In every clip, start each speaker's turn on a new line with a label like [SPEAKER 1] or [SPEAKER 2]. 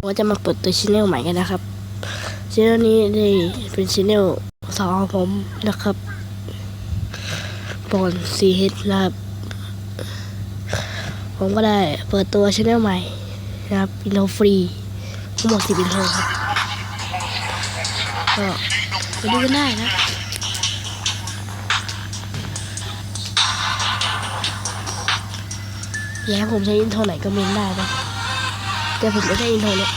[SPEAKER 1] ผมก็จะมาเปิดตัวชแนลใหม่กันนะครับชแนลนี้ได้เป็นชแนลสองของผมนะครับบอลซีเฮดนะครับ ผมก็ได้เปิดตัวชแนลใหม่นะครับอินโทรฟรีทั้งหมดสิบอินโทรครับก็ไปดูกันได้นะอยากให้ผมใช้อินโทรไหนก็เมนได้นะ แต่ผมไม่ใช่อินโทรเนี่ย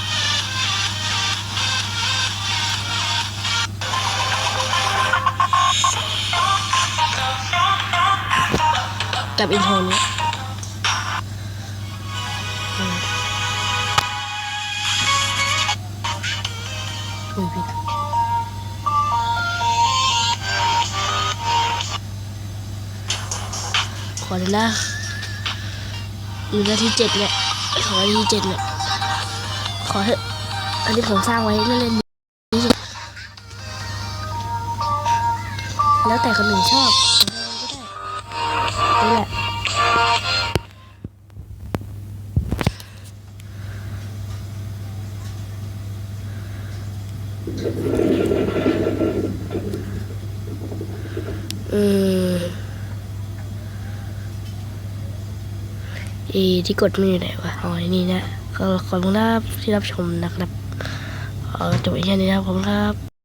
[SPEAKER 1] กับอินโทรนี้อืมอุ้ยผิดขอเลยนะหนึ่งนาทีเจ็ดเนี่ยขอนาทีเจ็ดเนี่ย ขอเถอะอันนี้ผมสร้างไว้เล่นๆแล้วแต่คนหนึ่งชอบก็ได้นี่แหละเออเอที่กดม่อยู่ไหนวะอ๋อนี่นะ ก็ขอบคุณครับที่รับชมนะครับจบอจบแค่นี้นะครับขอบคุณครับ